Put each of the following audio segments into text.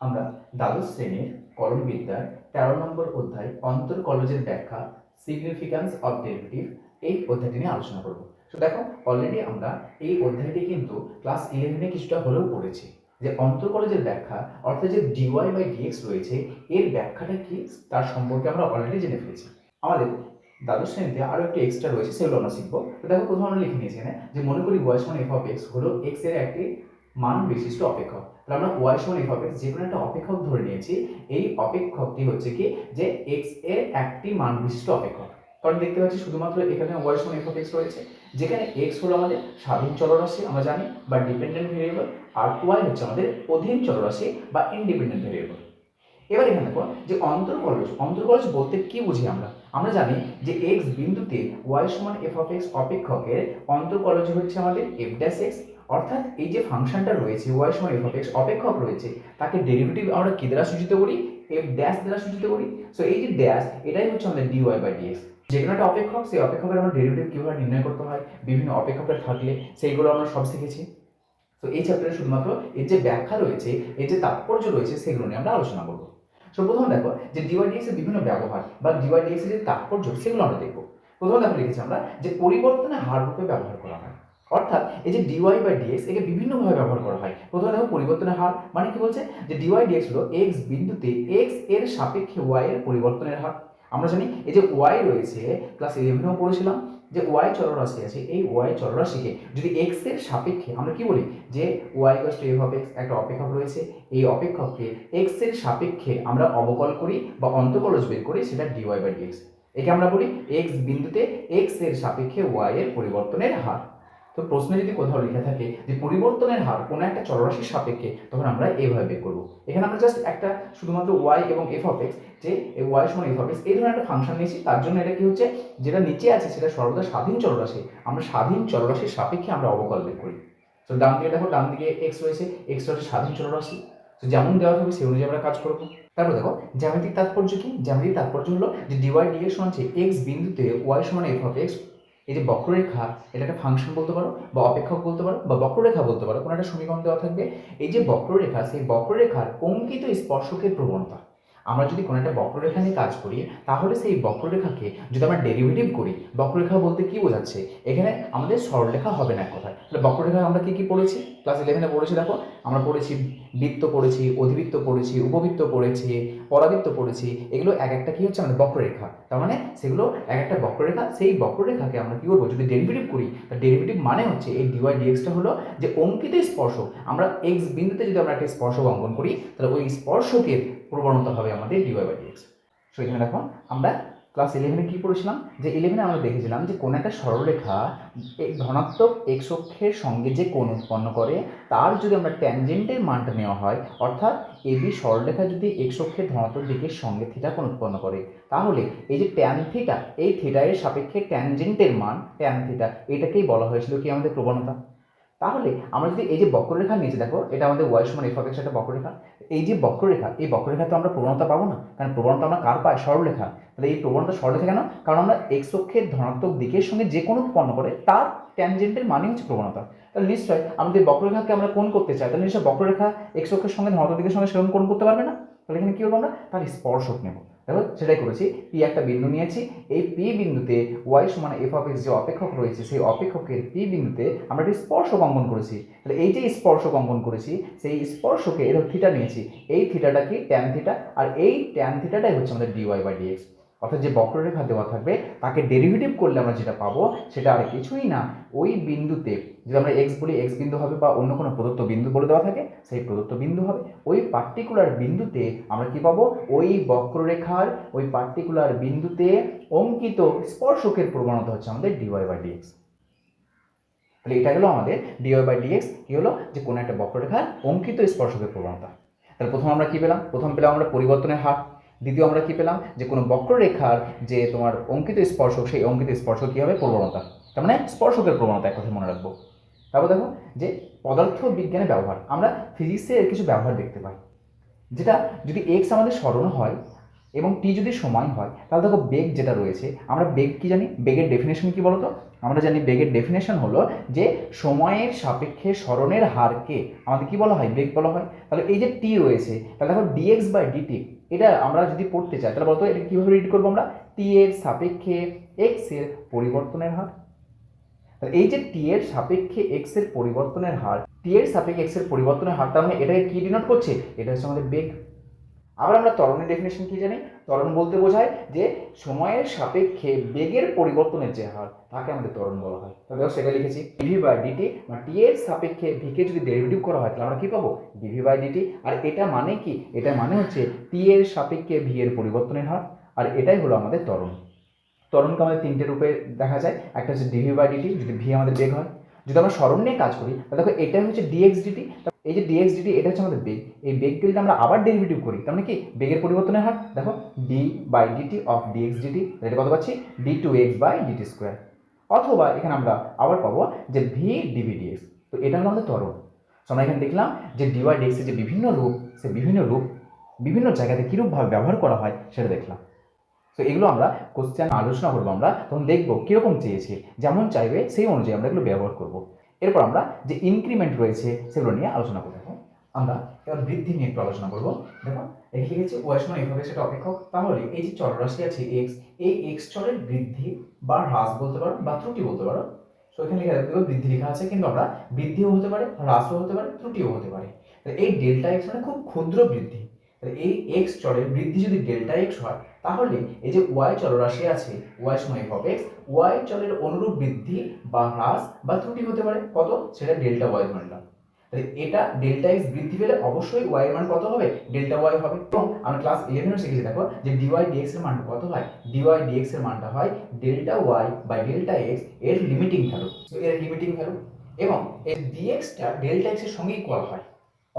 আমরা দ্বাদশ শ্রেণির কলম বিদ্যার তেরো নম্বর অধ্যায় অন্তর কলজের ব্যাখ্যা সিগনিফিক্যান্স অফ ডেরিভেটিভ এই অধ্যায়টি নিয়ে আলোচনা করব। তো দেখো অলরেডি আমরা এই অধ্যায়টি কিন্তু ক্লাস ইলেভেনে কিছুটা হলেও পড়েছি। যে অন্তর কলেজের ব্যাখ্যা, অর্থাৎ যে ডিওয়াই বাই ডিএক্স রয়েছে, এর ব্যাখ্যাটা কি তার সম্পর্কে আমরা অলরেডি জেনে ফেলেছি। আমাদের দ্বাদশ শ্রেণীতে আরও একটি এক্সট্রা রয়েছে, সেগুলো আমরা শিখব। তো দেখো, প্রথমে আমরা লিখে নিয়েছি যে মনে করি ওয়াই সমান এফ অফ এক্স হলো এক্সের একটি মান বিশিষ্ট অপেক্ষক। তাহলে আমরা ওয়াই সমান এফ যে কোনো একটা অপেক্ষক ধরে নিয়েছি। এই অপেক্ষকটি হচ্ছে কি? যে এক্সের একটি মান বিশিষ্ট অপেক্ষক। কারণ দেখতে পাচ্ছি শুধুমাত্র এখানে ওয়াই সমান এফ এক্স রয়েছে। যেখানে এক্স হলো আমাদের স্বাধীন চলরাশি, আমরা জানি, বা ডিপেন্ডেন্ট ভেরিয়েবল আর ওয়াই হচ্ছে আমাদের অধীন চলরাশি, বা ইন্ডিপেন্ডেন্ট ভেরিয়েবল এবার এখানে দেখো যে অন্তর্কলজ অন্তর্কলজ বলতে কি বুঝি আমরা? আমরা জানি যে এক্স বিন্দুতে ওয়াই সমান এফ অফ এক্স অপেক্ষকের অন্তর্কলজ হচ্ছে আমাদের এফ ড্যাশ এক্স অর্থাৎ এই যে ফাংশনটা রয়েছে ওয়াই সময় এফ এক্স অপেক্ষক রয়েছে, তাকে ডেরিভেটিভ আমরা কি দ্বারা সূচিত করি? এফ ড্যাশ দ্বারা সূচিত করি। সো এই যে ড্যাশ এটাই হচ্ছে আমাদের ডিওয়াই বাই ডিএক্স কোনো একটা অপেক্ষক, সেই অপেক্ষকের আমরা ডেরিভেটিভ কীভাবে নির্ণয় করতে হয়? বিভিন্ন অপেক্ষকের থাকলে সেইগুলো আমরা সব শিখেছি। তো এই চ্যাপ্টারে শুধুমাত্র এর যে ব্যাখ্যা রয়েছে, এর যে তাৎপর্য রয়েছে, সেগুলো নিয়ে আমরা আলোচনা করব। সো প্রথমে দেখো যে ডিওয়াইডিএক্স এর বিভিন্ন ব্যবহার বা ডিওয়াইডিএক্স এর যে তাৎপর্য, সেগুলো আমরা দেখব। প্রথমে দেখো লিখেছি আমরা যে পরিবর্তনের হার রূপে ব্যবহার করা হয়। অর্থাৎ এই যে ডিওয়াই বাই ডিএক্স একে বিভিন্নভাবে ব্যবহার করা হয়। প্রথমে দেখো পরিবর্তনের হার মানে কি বলছে? যে ডিওয়াই ডিএক্স হলো এক্স বিন্দুতে এক্সের সাপেক্ষে ওয়াই এর পরিবর্তনের হার। আমরা জানি এই যে ওয়াই রয়েছে ক্লাস ইলেভেনেও পড়েছিলাম, যে ওয়াই চলরাশি আছে, এই ওয়াই চলরাশিকে যদি এক্সের সাপেক্ষে আমরা কি বলি? যে Y to F of X একটা অপেক্ষক রয়েছে, এই অপেক্ষককে এক্সের সাপেক্ষে আমরা অবকল করি বা অন্তকলজ বের করি, সেটা ডিওয়াই বাই ডিএক্স একে আমরা বলি এক্স বিন্দুতে এক্সের সাপেক্ষে ওয়াই এর পরিবর্তনের হার। তো প্রশ্নে যদি কোথাও লেখা থাকে যে পরিবর্তনের হার কোনো একটা চলরাশির সাপেক্ষে, তখন আমরা এইভাবে বের করব। এখানে আমরা জাস্ট একটা শুধুমাত্র ওয়াই এবং এফ অফ এক্স যে ওয়াই সমান এফ অফ এক্স এই ধরনের একটা ফাংশন নিয়েছি, তার জন্য এটা কি হচ্ছে, যেটা নিচে আছে সেটা সর্বদা স্বাধীন চলরাশি, আমরা স্বাধীন চলরাশির সাপেক্ষে আমরা অবকল বের করি। তো ডান দিকে দেখো, ডান দিকে এক্স রয়েছে এক্স হচ্ছে স্বাধীন চলরাশি। তো যেমন দেওয়া থাকবে, সেই অনুযায়ী আমরা কাজ করব। তারপর দেখো, জ্যামিতিক তাৎপর্য কি? জ্যামিতিক তাৎপর্য হলো যে ডিওয়াই ডিএক্স সমান হচ্ছে এক্স বিন্দুতে ওয়াই সমান এফ অফ এক্স এই যে বক্ররেখা এটা একটা ফাংশন বলতে পারো বা অপেক্ষক বলতে পারো বা বক্ররেখা বলতে পারো, কোনো একটা সমীকরণ দেওয়া থাকবে। এই যে বক্ররেখা, সেই বক্ররেখার অঙ্কিত স্পর্শকের প্রবণতা। আমরা যদি কোনো একটা বক্ররেখা নিয়ে কাজ করি, তাহলে সেই বক্ররেখাকে যদি আমরা ডেরিভেটিভ করি, বক্ররেখা বলতে কি বোঝাচ্ছে? এখানে আমাদের সরলরেখা হবে না কথায়। তাহলে বক্ররেখা আমরা কি কি পড়েছি? ক্লাস ইলেভেনে পড়েছি, দেখো। আমরা পড়েছি বৃত্ত, পড়েছি অধিবৃত্ত, পড়েছি উপবৃত্ত, পড়েছি পরাবৃত্ত, পড়েছি। এগুলো এক একটা কি হচ্ছে? আমাদের বক্ররেখা। তার মানে সেগুলো এক একটা বক্ররেখা, সেই বক্ররেখাকে আমরা কি করব? যদি ডেরিভেটিভ করি তার ডেরিভেটিভ মানে হচ্ছে এই ডিওয়াই ডিএক্সটা হলো যে অঙ্কিত স্পর্শ আমরা এক্স বিন্দুতে যদি আমরা একটা স্পর্শ অঙ্কন করি, তাহলে ওই স্পর্শকের প্রবণতা হবে আমাদের ডিওয়াই বাই ডিএক্স সো এখানে দেখো, আমরা ক্লাস ইলেভেনে কী পড়েছিলাম? যে ইলেভেনে আমরা দেখেছিলাম যে কোনো একটা সরলরেখা ধনাত্মক এক্স অক্ষের সঙ্গে যে কোণ উৎপন্ন করে, তার যদি আমরা ট্যানজেন্টের মানটা নেওয়া হয়, অর্থাৎ এবি সরলরেখা যদি এক্স অক্ষের ধনাত্মক দিকের সঙ্গে থিটা কোণ উৎপন্ন করে, তাহলে এই যে ট্যান থিটা এই থিটায়ের সাপেক্ষে ট্যানজেন্টের মান ট্যান থিটা এটাকেই বলা হয়েছিল কি আমাদের প্রবণতা? তাহলে আমরা যদি এই যে বক্ররেখা নিচে দেখো, এটা আমাদের ওয়াই সমান এফ এক্স একটা বক্ররেখা। এই যে বক্ররেখা, এই বক্ররেখা তো আমরা প্রবণতা পাবো না, কারণ প্রবণতা আমরা কার পাই সরলরেখা। তাহলে এই প্রবণতা সরলরেখা কেন? কারণ আমরা এক্স অক্ষের ধনাত্মক দিকের সঙ্গে যে কোনো উৎপন্ন করে, তার ট্যানজেন্টের মানে হচ্ছে প্রবণতা। তাহলে নিশ্চয়ই আমাদের বক্ররেখাকে আমরা কোন করতে চাই, তাহলে নিশ্চয় বক্ররেখা এক্স অক্ষের সঙ্গে ধনাত্মক দিকের সঙ্গে সেরকম কোন করতে পারবে না? তাহলে এখানে কী করব আমরা? তার স্পর্শক নেব। দেখো সেটাই করেছি। পি একটা বিন্দু নিয়েছি। এই পি বিন্দুতে ওয়াই সমান এফ অফ এক্স যে অপেক্ষক রয়েছে, সেই অপেক্ষকের পি বিন্দুতে আমরা একটি স্পর্শ অঙ্কন করেছি। তাহলে এই যে স্পর্শ অঙ্কন করেছি, সেই স্পর্শকে এর থিটা নিয়েছি। এই থিটাটা কি ট্যান থিটা আর এই ট্যান থিটাটাই হচ্ছে আমাদের ডিওয়াই বাই ডিএক্স অর্থাৎ যে বক্ররেখা দেওয়া থাকবে, তাকে ডেরিভেটিভ করলে আমরা যেটা পাবো, সেটা আর কিছুই না। ওই বিন্দুতে যদি আমরা এক্স বলি এক্স বিন্দু হবে বা অন্য কোনো প্রদত্ত বিন্দু বলে দেওয়া থাকে, সেই প্রদত্ত বিন্দু হবে। ওই পার্টিকুলার বিন্দুতে আমরা কি পাবো? ওই বক্ররেখার ওই পার্টিকুলার বিন্দুতে অঙ্কিত স্পর্শকের প্রবণতা হচ্ছে আমাদের ডিওয়াই বাই ডিএক্স তাহলে এটা হলো আমাদের ডিওয়াই বাই ডিএক্স কী হলো? যে কোনো একটা বক্ররেখার অঙ্কিত স্পর্শকের প্রবণতা। তাহলে প্রথম আমরা কী পেলাম? প্রথম পেলাম আমরা পরিবর্তনের হার। দ্বিতীয় আমরা কি পেলাম? যে কোনো বক্ররেখার যে তোমার অঙ্কিত স্পর্শক, সেই অঙ্কিত স্পর্শ কী হবে? প্রবণতা। তার মানে স্পর্শকের প্রবণতা এক কথা মনে রাখব। তারপর দেখো যে পদার্থ বিজ্ঞানের ব্যবহার, আমরা ফিজিক্সের কিছু ব্যবহার দেখতে পাই। যেটা যদি এক্স আমাদের স্মরণ হয় এবং টি যদি সময় হয়, তাহলে দেখো বেগ যেটা রয়েছে, আমরা বেগ কি জানি? বেগের ডেফিনেশন কি বলতো? আমরা জানি বেগের ডেফিনেশন হলো যে সময়ের সাপেক্ষে স্মরণের হারকে আমাদের কি বলা হয়? বেগ বলা হয়। তাহলে এই যে টি রয়েছে, তাহলে দেখো ডিএক্স বাই ডিটি এটা আমরা যদি পড়তে চাই, তাহলে বলতো এটা কীভাবে রিড করব আমরা? টি এর সাপেক্ষে এক্সের পরিবর্তনের হার। তাহলে এই যে টি এর সাপেক্ষে এক্সের পরিবর্তনের হার টি এর সাপেক্ষে এক্সের পরিবর্তনের হার, তার মানে এটাকে কি ডিনোট করছে? এটা হচ্ছে আমাদের বেগ। আবার আমরা ত্বরণের ডেফিনেশন কি জানি? ত্বরণ বলতে বোঝায় যে সময়ের সাপেক্ষে বেগের পরিবর্তনের যে হার, তাকে আমাদের ত্বরণ বলা হয়। তাহলে সেটা লিখেছি ডিভি বাই ডিটি বা টি এর সাপেক্ষে ভিকে যদি ডেরিভেটিভ করা হয়, তাহলে আমরা কি পাবো? ডিভি বাই ডিটি আর এটা মানে কি? এটা মানে হচ্ছে টি এর সাপেক্ষে ভি এর পরিবর্তনের হার, আর এটাই হলো আমাদের ত্বরণ। ত্বরণকে আমাদের তিনটে রূপে দেখা যায়। একটা হচ্ছে ডিভি বাই ডিটি যদি ভি আমাদের বেগ হয় যদি আমরা স্মরণ নিয়ে কাজ করি, তাহলে দেখো এটা হচ্ছে ডিএক্স ডিটি এই যে ডিএক্স ডিটি এটা হচ্ছে আমাদের বেগ। এই বেগকে যদি আমরা আবার ডেরিভেটিভ করি, তার মানে কি? বেগের পরিবর্তনের হার। দেখো D by DT of DX DT এটা কত পাচ্ছি? D two X by DT square অথবা এখানে আমরা আবার পাবো যে ভি ডিভি ডিএক্স তো এটা হলো আমাদের ত্বরণ। তো আমরা এখানে দেখলাম যে ডিওয়াই ডিএক্সের যে বিভিন্ন রূপ, সে বিভিন্ন রূপ, বিভিন্ন জায়গাতে কীরূপভাবে ব্যবহার করা হয়, সেটা দেখলাম। তো এগুলো আমরা কোশ্চেন আলোচনা করব আমরা। তখন দেখব কীরকম চেয়েছে, যেমন চাইবে সেই অনুযায়ী আমরা এগুলো ব্যবহার করব। এরপর আমরা যে ইনক্রিমেন্ট রয়েছে সেগুলো নিয়ে আলোচনা করব। আমরা এবার বৃদ্ধি নিয়ে একটু আলোচনা করব। দেখো, এখানে লিখেছি ওয়াই সমান এভাবে সেটা অপেক্ষক তাহলে এই যে চলরাশি আছে এক্স এই এক্স চলের বৃদ্ধি বা হ্রাস বলতে পারো বা ত্রুটি বলতে পারো। তো এখানে লেখা দেখবে বৃদ্ধি লেখা আছে, কিন্তু আমরা বৃদ্ধিও হতে পারে, হ্রাসও হতে পারে, ত্রুটিও হতে পারে। এই ডেল্টা এক্স মানে খুব ক্ষুদ্র বৃদ্ধি। তাহলে এই এক্স চলের বৃদ্ধি যদি ডেল্টা এক্স হয়, তাহলে এই যে ওয়াই চলরাশি আছে ওয়াই সময় এফ এক্স ওয়াই চলের অনুরূপ বৃদ্ধি বা হ্রাস বা ত্রুটি হতে পারে। কত? সেটা ডেল্টা ওয়াই ধরে নিলাম তাহলে এটা ডেল্টা এক্স বৃদ্ধি পেলে অবশ্যই ওয়াই এর মান কত হবে? ডেল্টা ওয়াই হবে। এবং আমরা ক্লাস ইলেভেনও শিখেছি, দেখো, যে ডিওয়াই ডিএক্স এর মানটা কত হয়? ডিওয়াই ডিএক্স এর মানটা হয় ডেল্টা ওয়াই বাই ডেল্টা এক্সের লিমিটিং ভ্যালু এর লিমিটিং ভ্যালু এবং এর ডিএক্সটা ডেল্টা এক্সের সঙ্গে ইকুয়াল হয়।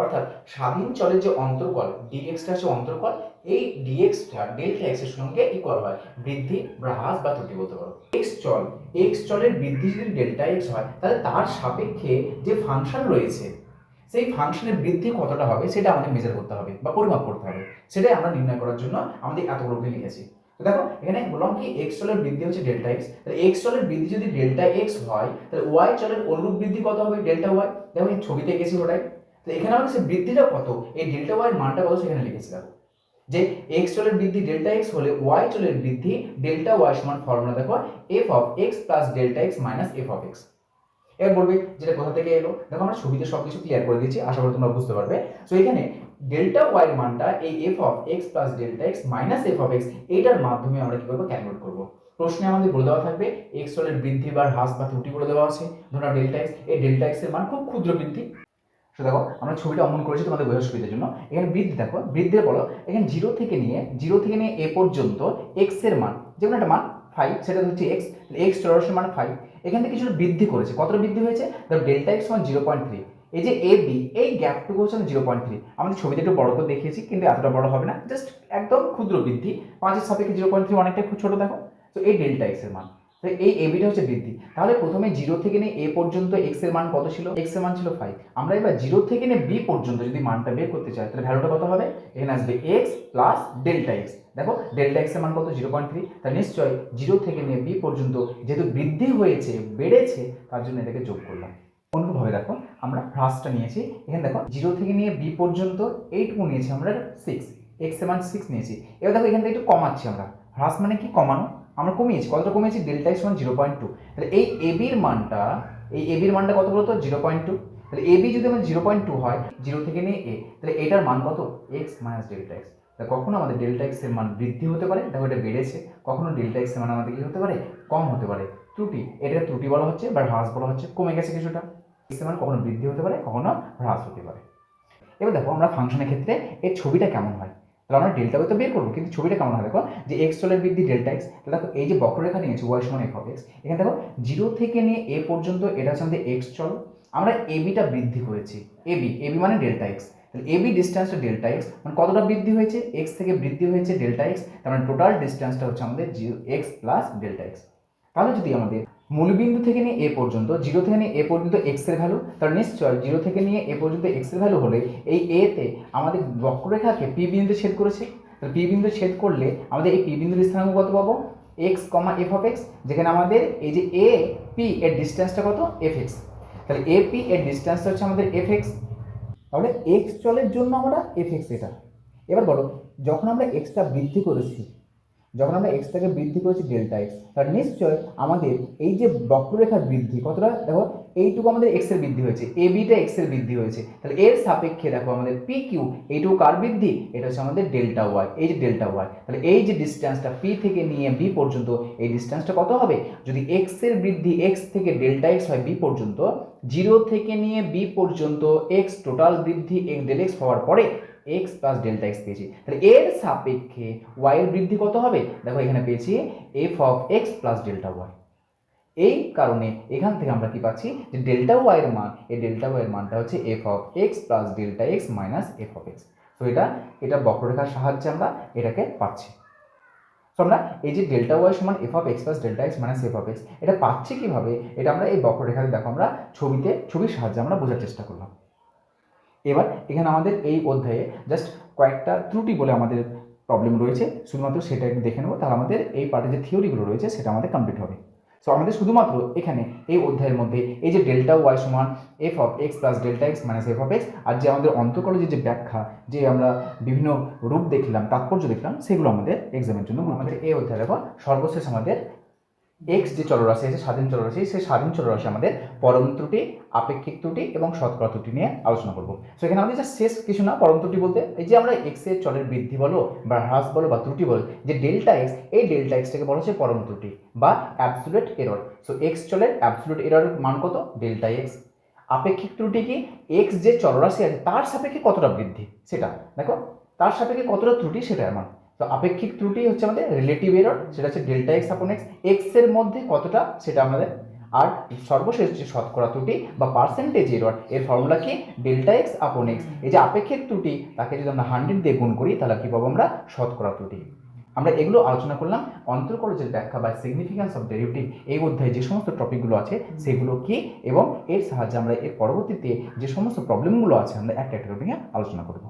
অর্থাৎ স্বাধীন চলের যে অন্তর্কল ডিএক্সটা হচ্ছে অন্তর্কল এই ডিএক্সটা ডেল্টা এক্সের সঙ্গে ইকুয়াল হয়। বৃদ্ধি বা হ্রাস বা ত্রুটি বলতে পারো এক্স চল এক্স চলের বৃদ্ধি যদি ডেল্টা এক্স হয়, তাহলে তার সাপেক্ষে যে ফাংশন রয়েছে, সেই ফাংশনের বৃদ্ধি কতটা হবে, সেটা আমাদের মেজার করতে হবে বা পরিমাপ করতে হবে। সেটাই আমরা নির্ণয় করার জন্য আমাদের এতগুলোকে লিখেছি। দেখো, এখানে বললাম কি এক্স চলের বৃদ্ধি হচ্ছে ডেল্টা এক্স তাহলে এক্স চলের বৃদ্ধি যদি ডেল্টা এক্স হয়, তাহলে ওয়াই চলের অনুরূপ বৃদ্ধি কত হবে ডেল্টা ওয়াই দেখো এই ছবিতে গেছি ওটাই তো এখানে আমাদের সে বৃদ্ধিটা কত? এই ডেল্টা ওয়াই মানটা কত সেখানে লিখেছি যে এক্স চলের বৃদ্ধি ডেল্টা এক্স হলে ওয়াই চলের বৃদ্ধি ডেল্টা ওয়াই সমান ফর্মুলা দেখো F of X plus delta X minus F of X এবার বলবে যেটা কোথা থেকে এলো? দেখো আমরা ছবিতে সব কিছু ক্লিয়ার করে দিয়েছি, আশা করি তোমরা বুঝতে পারবে। সো এখানে ডেল্টা ওয়াই মানটা এই F of X plus delta X minus F of X এইটার মাধ্যমে আমরা কি করব? ক্যালকুলেট করব। প্রশ্নে আমাদের বলে দেওয়া থাকবে এক্স চলের বৃদ্ধি বা হ্রাস বা ত্রুটি বলে দেওয়া আছে। ধরো ডেল্টা এক্স এই ডেল্টা এক্সের মান খুব ক্ষুদ্র বৃদ্ধি। তো দেখো, আমরা ছবিটা অমন করেছি তোমাদের বোঝার সুবিধার জন্য। এখানে বৃদ্ধি দেখো বৃদ্ধির বলো, এখানে জিরো থেকে নিয়ে জিরো থেকে নিয়ে এ পর্যন্ত এক্সের মান, যে কোনো একটা মান ফাইভ সেটা হচ্ছে এক্স এক্স চলরাশির মান ফাইভ এখান থেকে কিছুটা বৃদ্ধি করেছে। কতটা বৃদ্ধি হয়েছে? দেখো ডেল্টা এক্স মান জিরো পয়েন্ট থ্রি এই যে এ বি এই গ্যাপটুকু হচ্ছে জিরো পয়েন্ট থ্রি আমাদের ছবিতে একটু বড় করে দেখিয়েছি, কিন্তু এতটা বড় হবে না। জাস্ট একদম ক্ষুদ্র বৃদ্ধি। পাঁচের সাপেক্ষে জিরো পয়েন্ট থ্রি অনেকটা খুব ছোটো, দেখো। তো এই ডেল্টা এক্সের মান। তো এই এবিটা হচ্ছে বৃদ্ধি। তাহলে প্রথমে জিরো থেকে নিয়ে এ পর্যন্ত এক্সের মান কত ছিল? এক্সের মান ছিল ফাইভ আমরা এবার জিরো থেকে নিয়ে বি পর্যন্ত যদি মানটা বের করতে চাই, তাহলে ভ্যালুটা কত হবে? এখানে আসবে এক্স প্লাস ডেল্টা এক্স দেখো ডেল্টা এক্সের মান কত? জিরো পয়েন্ট থ্রি তাহলে নিশ্চয়ই জিরো থেকে নিয়ে বি পর্যন্ত যেহেতু বৃদ্ধি হয়েছে, বেড়েছে, তার জন্য এটাকে যোগ করলাম। অনুরূপভাবে দেখো, আমরা হ্রাসটা নিয়েছি। এখানে দেখো জিরো থেকে নিয়ে বি পর্যন্ত এইটুকু নিয়েছি আমরা সিক্স এক্সের মান সিক্স নিয়েছি। এবার দেখো, এখান থেকে একটু কমাচ্ছি আমরা। হ্রাস মানে কি? কমানো। আমরা কমিয়েছি, কতটা কমিয়েছি? ডেল্টা এক্স মান জিরো পয়েন্ট টু তাহলে এই এবির মানটা, এই এবির মানটা কত বলতো? জিরো পয়েন্ট টু তাহলে এবি যদি আমার জিরো পয়েন্ট টু হয় জিরো থেকে নিয়ে এ তাহলে এটার মান কত? এক্স মাইনাস ডেল্টা এক্স তাহলে কখনো আমাদের ডেল্টা এক্সের মান বৃদ্ধি হতে পারে? দেখো এটা বেড়েছে। কখনো ডেল্টা এক্সের মান আমাদের কি হতে পারে? কম হতে পারে। ত্রুটি, এটাকে ত্রুটি বলা হচ্ছে বা হ্রাস বলা হচ্ছে, কমে গেছে কিছুটা। এক্সের মান কখনো বৃদ্ধি হতে পারে, কখনো হ্রাস হতে পারে। এবার দেখো আমরা ফাংশনের ক্ষেত্রে এর ছবিটা কেমন হয়? তাহলে আমরা ডেল্টা তো বের করব। কিন্তু ছবিটা কেমন হয় দেখো যে এক্স চলের বৃদ্ধি ডেল্টা এক্স তাহলে দেখো এই যে বক্ররেখা নিয়েছে ওয়াই সমান এফ অফ এক্স এখানে দেখো জিরো থেকে নিয়ে এ পর্যন্ত এটা হচ্ছে আমাদের এক্স চল। আমরা এবিটা বৃদ্ধি করেছি। এবি এবি মানে ডেল্টা এক্স তাহলে এবি ডিস্টেন্সটা ডেল্টা এক্স মানে কতটা বৃদ্ধি হয়েছে? এক্স থেকে বৃদ্ধি হয়েছে ডেল্টা এক্স তার মানে টোটাল ডিস্টেন্সটা হচ্ছে আমাদের zero X plus delta X তাহলে যদি আমাদের মূলবিন্দু থেকে নিয়ে এ পর্যন্ত, জিরো থেকে নিয়ে এ পর্যন্ত এক্সের ভ্যালু তাহলে নিশ্চয় জিরো থেকে নিয়ে এ পর্যন্ত এক্সের ভ্যালু হলে এই এতে আমাদের বক্ররেখাকে পি বিন্দু ছেদ করেছে। তাহলে পি বিন্দু ছেদ করলে আমাদের এই পি বিন্দুর স্থানাঙ্ক কত পাবো? X comma F of X যেখানে আমাদের এই যে এ পি এর ডিস্টেন্সটা কত? এফ এক্স তাহলে এ পি এর ডিস্টেন্সটা হচ্ছে আমাদের এফ এক্স তাহলে এক্স চলের জন্য আমরা এফ এক্স এটা। এবার বলো, যখন আমরা এক্সটা বৃদ্ধি করেছি যখন আমরা এক্স থেকে বৃদ্ধি করেছি ডেল্টা এক্স তাহলে নিশ্চয় আমাদের এই যে বক্ররেখার বৃদ্ধি, কতটা? দেখো, এইটুকু আমাদের এক্সের বৃদ্ধি হয়েছে এ বিটা এক্সের বৃদ্ধি হয়েছে। তাহলে এর সাপেক্ষে দেখো আমাদের পি কিউ এইটুকু কার বৃদ্ধি? এটা হচ্ছে আমাদের ডেল্টা ওয়াই এই যে ডেল্টা ওয়াই তাহলে এই যে ডিস্টেন্সটা পি থেকে নিয়ে বি পর্যন্ত, এই ডিস্টেন্সটা কত হবে? যদি এক্সের বৃদ্ধি এক্স থেকে ডেল্টা এক্স হয় বি পর্যন্ত জিরো থেকে নিয়ে বি পর্যন্ত এক্স টোটাল বৃদ্ধি এক্স ডেল এক্স হওয়ার পরে এক্স প্লাস ডেল্টা এক্স পেয়েছি। তাহলে এর সাপেক্ষে ওয়াই এর বৃদ্ধি কত হবে? দেখো এখানে পেয়েছি F of X plus delta Y এই কারণে এখান থেকে আমরা কি পাচ্ছি? যে ডেল্টা ওয়াই এর মান, এই ডেল্টা ওয়াই এর মানটা হচ্ছে F of X plus delta X minus F of X তো এটা এটা বক্ররেখার সাহায্যে আমরা এটাকে পাচ্ছি। তো আমরা এই যে ডেল্টা ওয়াই সমান F of X plus delta X minus F of X এটা পাচ্ছি কীভাবে? এটা আমরা এই বক্ররেখাতে দেখো, আমরা ছবিতে, ছবির সাহায্যে আমরা বোঝার চেষ্টা করলাম। এবার এখানে আমাদের এই অধ্যায়ে জাস্ট কয়েকটা ত্রুটি বলে আমাদের প্রবলেম রয়েছে। শুধুমাত্র সেটা একটু দেখে নেব তাহলে আমাদের এই পার্টে যে থিওরিগুলো রয়েছে সেটা আমাদের কমপ্লিট হবে। সো আমাদের শুধুমাত্র এখানে এই অধ্যায়ের মধ্যে এই যে ডেল্টা ওয়াই সমান F of X plus delta X minus F of X আর যে আমাদের অন্তর্কলজের যে ব্যাখ্যা যে আমরা বিভিন্ন রূপ দেখলাম তাৎপর্য দেখলাম সেগুলো আমাদের এক্সামের জন্য আমাদের এই অধ্যায় দেখো সর্বশেষ আমাদের এক্স যে চলরাশি আছে, স্বাধীন চলরাশি, সেই স্বাধীন চলরাশি আমাদের পরম ত্রুটি, আপেক্ষিক ত্রুটি এবং শতকরা ত্রুটি নিয়ে আলোচনা করব। সো এখানে আমাদের যা শেষ কিছু না, পরম ত্রুটি বলতে, এই যে আমরা এক্সের চলের বৃদ্ধি বলো, বা হ্রাস বলো, বা ত্রুটি বলো, যে ডেল্টা এক্স এই ডেল্টা এক্সটাকে বলা হচ্ছে পরম ত্রুটি বা অ্যাবসুলেট এরর সো এক্স চলের অ্যাবসুলেট এররের মান কত? ডেল্টা এক্স আপেক্ষিক ত্রুটি কি? এক্স যে চলরাশি আছে, তার সাপেক্ষে কতটা বৃদ্ধি? সেটা, দেখো, তার সাপেক্ষে কতটা ত্রুটি সেটা মান। তো আপেক্ষিক ত্রুটি হচ্ছে আমাদের রিলেটিভ এরর সেটা হচ্ছে ডেল্টা এক্স আপন এক্স এক্সের মধ্যে কতটা? সেটা আমাদের আর সর্বশেষ যে শতকরা ত্রুটি বা পার্সেন্টেজ এরর এর ফর্মুলা কি? ডেল্টা এক্স আপন এক্স এই যে আপেক্ষিক ত্রুটি, তাকে যদি আমরা হান্ড্রেড দিয়ে গুণ করি, তাহলে কি পাবো আমরা? শতকরা ত্রুটি। আমরা এগুলো আলোচনা করলাম। অন্তর্কলজের ব্যাখ্যা বা সিগনিফিক্যান্স অফ ডেরিভেটিভ এই অধ্যায়ে যে সমস্ত টপিকগুলো আছে, সেগুলো কি? এবং এর সাহায্যে আমরা এর পরবর্তীতে যে সমস্ত প্রবলেমগুলো আছে, আমরা একটা একটা নিয়ে আলোচনা করব।